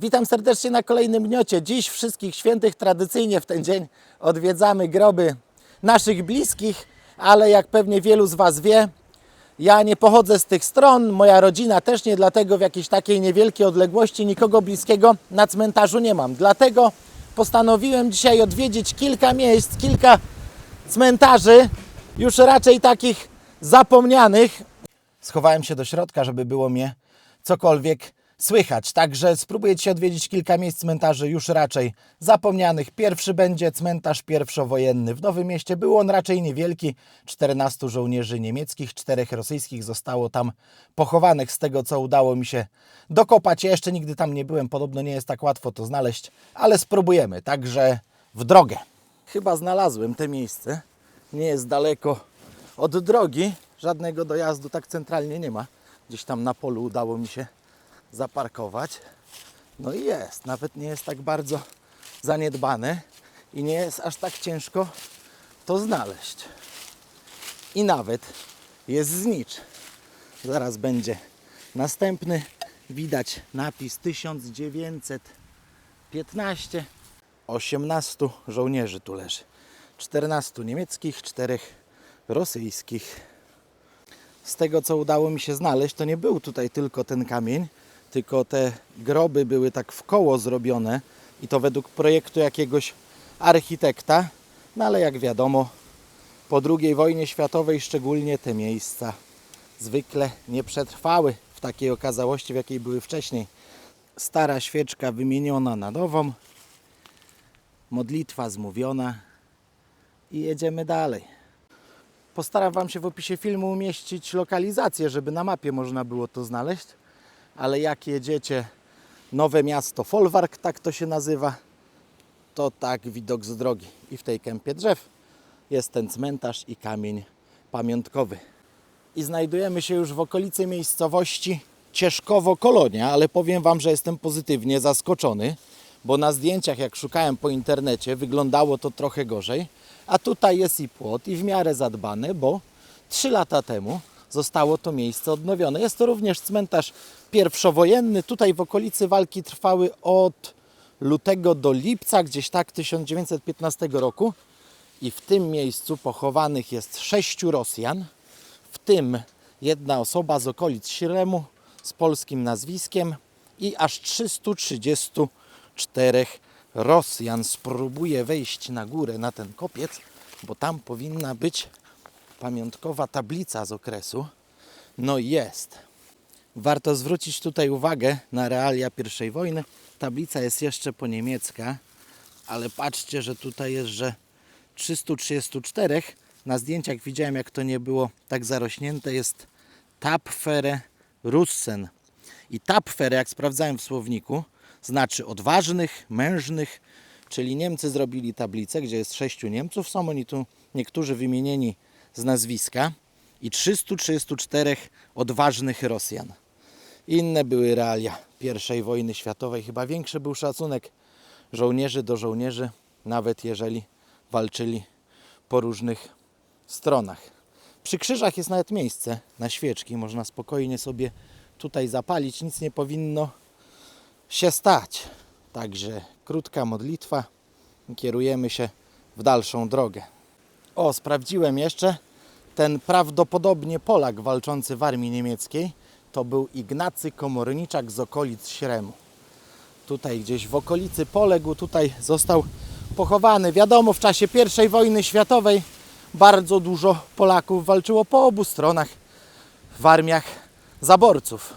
Witam serdecznie na kolejnym gniocie. Dziś wszystkich świętych tradycyjnie w ten dzień odwiedzamy groby naszych bliskich, ale jak pewnie wielu z Was wie, ja nie pochodzę z tych stron, moja rodzina też nie, dlatego w jakiejś takiej niewielkiej odległości nikogo bliskiego na cmentarzu nie mam. Dlatego postanowiłem dzisiaj odwiedzić kilka miejsc, kilka cmentarzy, już raczej takich zapomnianych. Schowałem się do środka, żeby było mnie cokolwiek słychać. Także spróbuję Ci odwiedzić kilka miejsc cmentarzy już raczej zapomnianych. Pierwszy będzie cmentarz pierwszowojenny. W Nowym Mieście był on raczej niewielki. 14 żołnierzy niemieckich, 4 rosyjskich zostało tam pochowanych z tego, co udało mi się dokopać. Ja jeszcze nigdy tam nie byłem, podobno nie jest tak łatwo to znaleźć, ale spróbujemy. Także w drogę. Chyba znalazłem te miejsce. Nie jest daleko od drogi. Żadnego dojazdu tak centralnie nie ma. Gdzieś tam na polu udało mi się zaparkować. No i jest. Nawet nie jest tak bardzo zaniedbane i nie jest aż tak ciężko to znaleźć. I nawet jest znicz. Zaraz będzie następny. Widać napis 1915. 18 żołnierzy tu leży. 14 niemieckich, 4 rosyjskich. Z tego co udało mi się znaleźć, to nie był tutaj tylko ten kamień, tylko te groby były tak w koło zrobione i to według projektu jakiegoś architekta. No ale jak wiadomo, po II wojnie światowej szczególnie te miejsca zwykle nie przetrwały w takiej okazałości, w jakiej były wcześniej. Stara świeczka wymieniona na nową, modlitwa zmówiona i jedziemy dalej. Postaram Wam się w opisie filmu umieścić lokalizację, żeby na mapie można było to znaleźć. Ale jak jedziecie nowe miasto Folwark, tak to się nazywa, to tak widok z drogi. I w tej kępie drzew jest ten cmentarz i kamień pamiątkowy. I znajdujemy się już w okolicy miejscowości Cieszkowo-Kolonia, ale powiem Wam, że jestem pozytywnie zaskoczony, bo na zdjęciach, jak szukałem po internecie, wyglądało to trochę gorzej. A tutaj jest i płot, i w miarę zadbane, bo trzy lata temu zostało to miejsce odnowione. Jest to również cmentarz pierwszowojenny. Tutaj w okolicy walki trwały od lutego do lipca, gdzieś tak 1915 roku. I w tym miejscu pochowanych jest sześciu Rosjan, w tym jedna osoba z okolic Śremu z polskim nazwiskiem i aż 334 Rosjan. Spróbuję wejść na górę na ten kopiec, bo tam powinna być pamiątkowa tablica z okresu. No jest. Warto zwrócić tutaj uwagę na realia I wojny. Tablica jest jeszcze po niemiecka, ale patrzcie, że tutaj jest, że 334. Na zdjęciach widziałem, jak to nie było tak zarośnięte. Jest Tapfere Russen. I Tapfere, jak sprawdzałem w słowniku, znaczy odważnych, mężnych, czyli Niemcy zrobili tablicę, gdzie jest sześciu Niemców. Są oni tu niektórzy wymienieni z nazwiska i 334 odważnych Rosjan. Inne były realia I wojny światowej. Chyba większy był szacunek żołnierzy do żołnierzy, nawet jeżeli walczyli po różnych stronach. Przy krzyżach jest nawet miejsce na świeczki. Można spokojnie sobie tutaj zapalić. Nic nie powinno się stać. Także krótka modlitwa kierujemy się w dalszą drogę. O, sprawdziłem jeszcze. Ten prawdopodobnie Polak walczący w armii niemieckiej to był Ignacy Komorniczak z okolic Śremu. Tutaj gdzieś w okolicy poległ, tutaj został pochowany. Wiadomo, w czasie I wojny światowej bardzo dużo Polaków walczyło po obu stronach w armiach zaborców.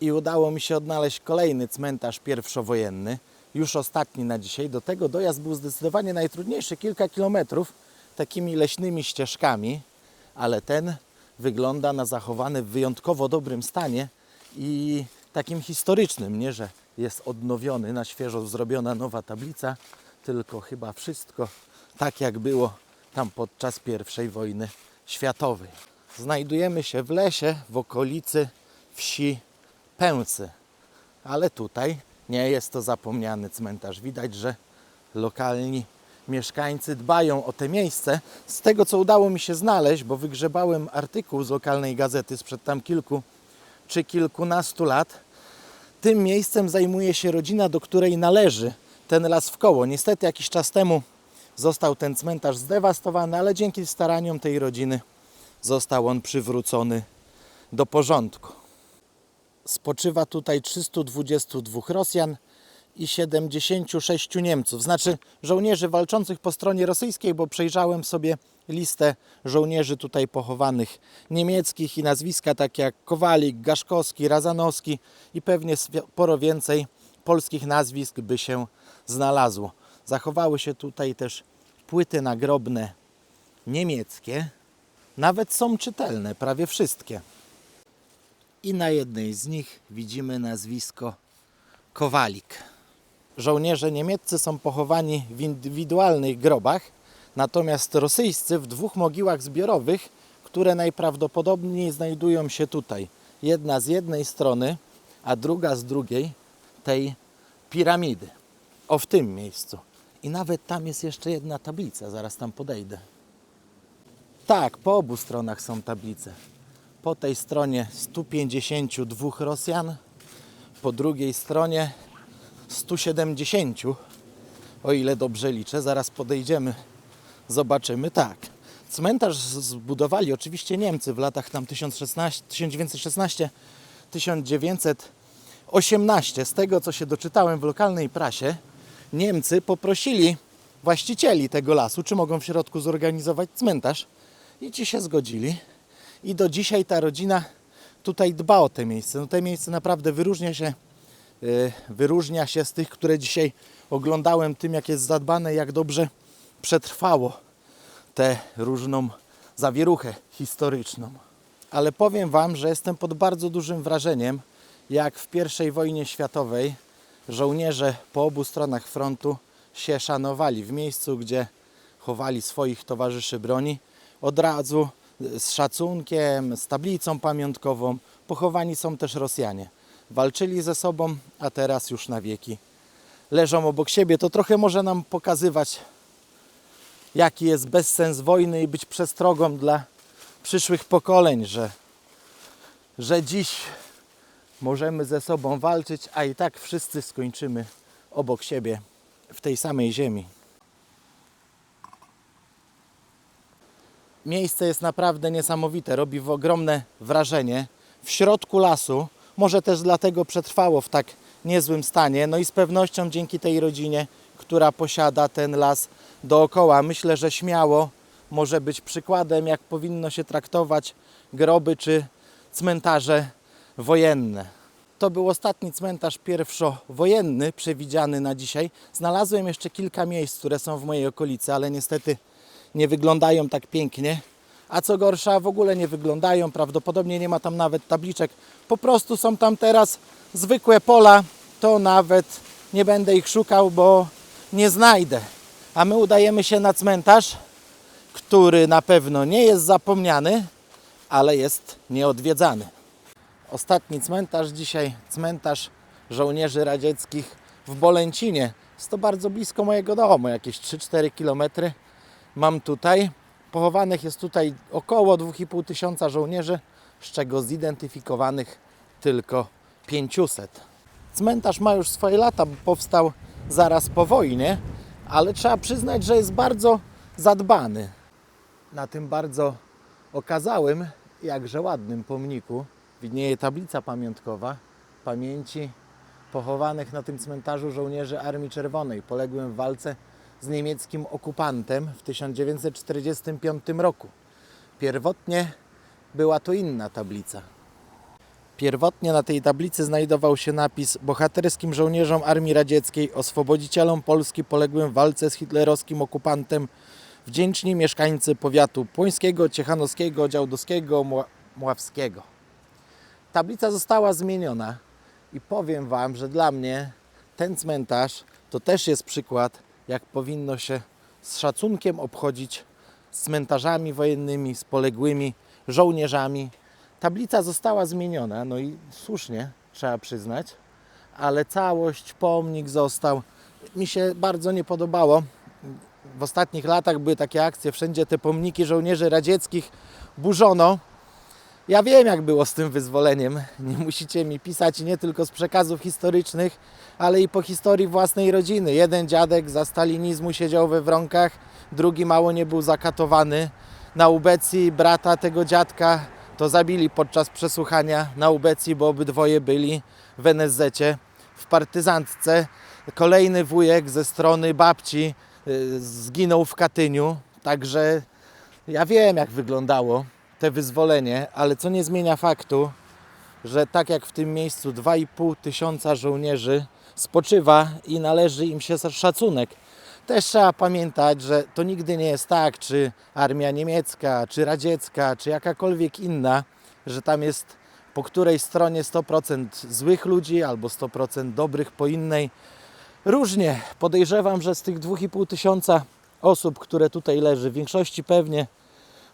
I udało mi się odnaleźć kolejny cmentarz pierwszowojenny, już ostatni na dzisiaj. Do tego dojazd był zdecydowanie najtrudniejszy, kilka kilometrów takimi leśnymi ścieżkami, ale ten wygląda na zachowany w wyjątkowo dobrym stanie i takim historycznym, nie że jest odnowiony, na świeżo zrobiona nowa tablica, tylko chyba wszystko tak jak było tam podczas I wojny światowej. Znajdujemy się w lesie w okolicy wsi Pęcy, ale tutaj nie jest to zapomniany cmentarz. Widać, że lokalni mieszkańcy dbają o te miejsce. Z tego, co udało mi się znaleźć, bo wygrzebałem artykuł z lokalnej gazety sprzed tam kilku czy kilkunastu lat, Tym miejscem zajmuje się rodzina, do której należy ten las w koło. Niestety jakiś czas temu został ten cmentarz zdewastowany, ale dzięki staraniom tej rodziny został on przywrócony do porządku. Spoczywa tutaj 322 Rosjan i 76 Niemców, znaczy żołnierzy walczących po stronie rosyjskiej, bo przejrzałem sobie listę żołnierzy tutaj pochowanych niemieckich i nazwiska takie jak Kowalik, Gaszkowski, Razanowski i pewnie sporo więcej polskich nazwisk by się znalazło. Zachowały się tutaj też płyty nagrobne niemieckie, nawet są czytelne, prawie wszystkie. I na jednej z nich widzimy nazwisko Kowalik. Żołnierze niemieccy są pochowani w indywidualnych grobach, natomiast rosyjscy w dwóch mogiłach zbiorowych, które najprawdopodobniej znajdują się tutaj. Jedna z jednej strony, a druga z drugiej tej piramidy. O w tym miejscu. I nawet tam jest jeszcze jedna tablica, zaraz tam podejdę. Tak, po obu stronach są tablice. Po tej stronie 152 Rosjan, po drugiej stronie 170, o ile dobrze liczę. Zaraz podejdziemy, zobaczymy. Tak, cmentarz zbudowali oczywiście Niemcy w latach tam 1016, 1916 1918. Z tego, co się doczytałem w lokalnej prasie, Niemcy poprosili właścicieli tego lasu, czy mogą w środku zorganizować cmentarz i ci się zgodzili. I do dzisiaj ta rodzina tutaj dba o te miejsce. No te miejsce naprawdę wyróżnia się, wyróżnia się z tych, które dzisiaj oglądałem tym, jak jest zadbane, jak dobrze przetrwało tę różną zawieruchę historyczną. Ale powiem Wam, że jestem pod bardzo dużym wrażeniem, jak w I wojnie światowej żołnierze po obu stronach frontu się szanowali. W miejscu, gdzie chowali swoich towarzyszy broni, od razu y, z szacunkiem, z tablicą pamiątkową pochowani są też Rosjanie. Walczyli ze sobą, a teraz już na wieki leżą obok siebie. To trochę może nam pokazywać, jaki jest bezsens wojny i być przestrogą dla przyszłych pokoleń, że, że dziś możemy ze sobą walczyć, a i tak wszyscy skończymy obok siebie w tej samej ziemi. Miejsce jest naprawdę niesamowite, robi ogromne wrażenie. W środku lasu, może też dlatego przetrwało w tak niezłym stanie, no i z pewnością dzięki tej rodzinie, która posiada ten las dookoła. Myślę, że śmiało może być przykładem, jak powinno się traktować groby czy cmentarze wojenne. To był ostatni cmentarz pierwszowojenny przewidziany na dzisiaj. Znalazłem jeszcze kilka miejsc, które są w mojej okolicy, ale niestety nie wyglądają tak pięknie. A co gorsza, w ogóle nie wyglądają. Prawdopodobnie nie ma tam nawet tabliczek. Po prostu są tam teraz zwykłe pola. To nawet nie będę ich szukał, bo nie znajdę. A my udajemy się na cmentarz, który na pewno nie jest zapomniany, ale jest nieodwiedzany. Ostatni cmentarz dzisiaj, cmentarz żołnierzy radzieckich w Bolęcinie. Jest to bardzo blisko mojego domu, jakieś 3-4 km mam tutaj. Pochowanych jest tutaj około 2,5 tysiąca żołnierzy, z czego zidentyfikowanych tylko 500. Cmentarz ma już swoje lata, bo powstał zaraz po wojnie, ale trzeba przyznać, że jest bardzo zadbany. Na tym bardzo okazałym, jakże ładnym pomniku widnieje tablica pamiątkowa pamięci pochowanych na tym cmentarzu żołnierzy Armii Czerwonej. Poległym w walce z niemieckim okupantem w 1945 roku. Pierwotnie była to inna tablica. Pierwotnie na tej tablicy znajdował się napis bohaterskim żołnierzom Armii Radzieckiej, oswobodzicielom Polski poległym w walce z hitlerowskim okupantem, wdzięczni mieszkańcy powiatu płońskiego, ciechanowskiego, działdowskiego, Mła- mławskiego. Tablica została zmieniona i powiem Wam, że dla mnie ten cmentarz to też jest przykład, jak powinno się z szacunkiem obchodzić z cmentarzami wojennymi, z poległymi żołnierzami. Tablica została zmieniona, no i słusznie, trzeba przyznać, ale całość, pomnik został. Mi się bardzo nie podobało. W ostatnich latach były takie akcje, wszędzie te pomniki żołnierzy radzieckich burzono. Ja wiem, jak było z tym wyzwoleniem. Nie musicie mi pisać nie tylko z przekazów historycznych, ale i po historii własnej rodziny. Jeden dziadek za stalinizmu siedział we wronkach, drugi mało nie był zakatowany. Na ubecji brata tego dziadka to zabili podczas przesłuchania na ubecji, bo obydwoje byli w NSZ-cie, w partyzantce. Kolejny wujek ze strony babci y, zginął w Katyniu, także ja wiem, jak wyglądało te wyzwolenie, ale co nie zmienia faktu, że tak jak w tym miejscu 2,5 tysiąca żołnierzy spoczywa i należy im się szacunek. Też trzeba pamiętać, że to nigdy nie jest tak, czy armia niemiecka, czy radziecka, czy jakakolwiek inna, że tam jest po której stronie 100% złych ludzi albo 100% dobrych po innej. Różnie. Podejrzewam, że z tych 2,5 tysiąca osób, które tutaj leży, w większości pewnie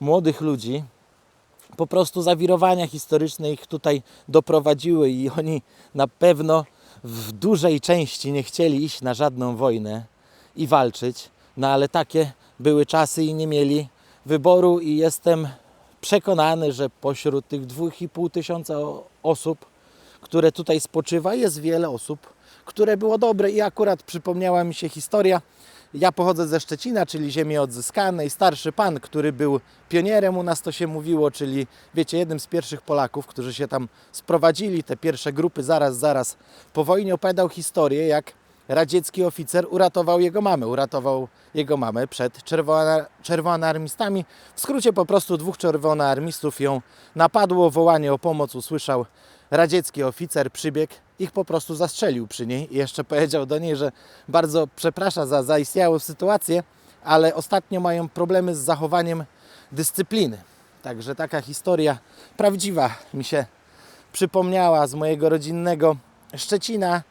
młodych ludzi, po prostu zawirowania historyczne ich tutaj doprowadziły i oni na pewno w dużej części nie chcieli iść na żadną wojnę i walczyć, no ale takie były czasy i nie mieli wyboru i jestem przekonany, że pośród tych 2,5 tysiąca osób, które tutaj spoczywa, jest wiele osób, które było dobre i akurat przypomniała mi się historia. Ja pochodzę ze Szczecina, czyli ziemi odzyskanej. Starszy pan, który był pionierem, u nas to się mówiło, czyli wiecie, jednym z pierwszych Polaków, którzy się tam sprowadzili, te pierwsze grupy zaraz, zaraz po wojnie opowiadał historię, jak radziecki oficer uratował jego mamę. Uratował jego mamę przed czerwona, czerwonoarmistami. W skrócie po prostu dwóch czerwonoarmistów ją napadło, wołanie o pomoc usłyszał radziecki oficer, przybiegł, ich po prostu zastrzelił przy niej i jeszcze powiedział do niej, że bardzo przeprasza za zaistniałą sytuację, ale ostatnio mają problemy z zachowaniem dyscypliny. Także taka historia prawdziwa mi się przypomniała z mojego rodzinnego Szczecina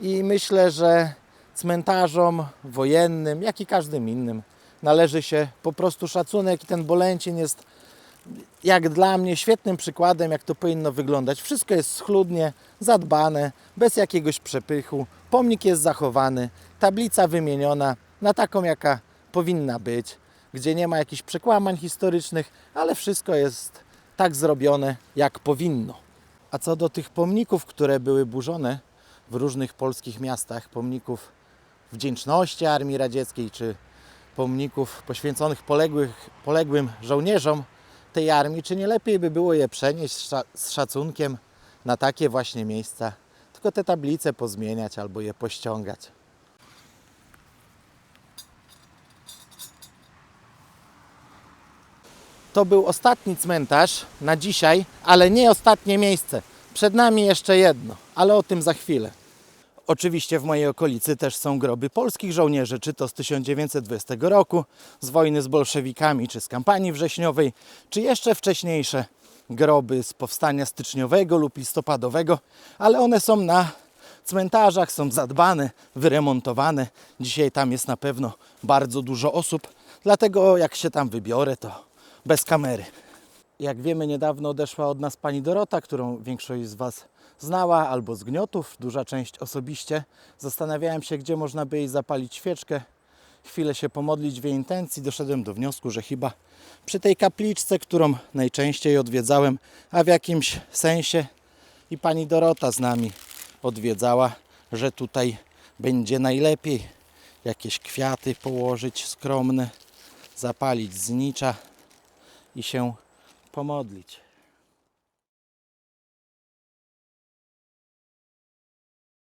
i myślę, że cmentarzom wojennym, jak i każdym innym, należy się po prostu szacunek i ten Bolęcin jest jak dla mnie świetnym przykładem, jak to powinno wyglądać. Wszystko jest schludnie, zadbane, bez jakiegoś przepychu. Pomnik jest zachowany, tablica wymieniona na taką, jaka powinna być, gdzie nie ma jakichś przekłamań historycznych, ale wszystko jest tak zrobione, jak powinno. A co do tych pomników, które były burzone w różnych polskich miastach, pomników wdzięczności Armii Radzieckiej, czy pomników poświęconych poległych, poległym żołnierzom tej armii, czy nie lepiej by było je przenieść z szacunkiem na takie właśnie miejsca, tylko te tablice pozmieniać albo je pościągać. To był ostatni cmentarz na dzisiaj, ale nie ostatnie miejsce. Przed nami jeszcze jedno, ale o tym za chwilę. Oczywiście w mojej okolicy też są groby polskich żołnierzy, czy to z 1920 roku, z wojny z bolszewikami, czy z kampanii wrześniowej, czy jeszcze wcześniejsze groby z powstania styczniowego lub listopadowego, ale one są na cmentarzach, są zadbane, wyremontowane. Dzisiaj tam jest na pewno bardzo dużo osób, dlatego jak się tam wybiorę, to bez kamery. Jak wiemy, niedawno odeszła od nas pani Dorota, którą większość z Was znała, albo z gniotów, duża część osobiście. Zastanawiałem się, gdzie można by jej zapalić świeczkę, chwilę się pomodlić w jej intencji. Doszedłem do wniosku, że chyba przy tej kapliczce, którą najczęściej odwiedzałem, a w jakimś sensie i pani Dorota z nami odwiedzała, że tutaj będzie najlepiej jakieś kwiaty położyć skromne, zapalić znicza i się pomodlić.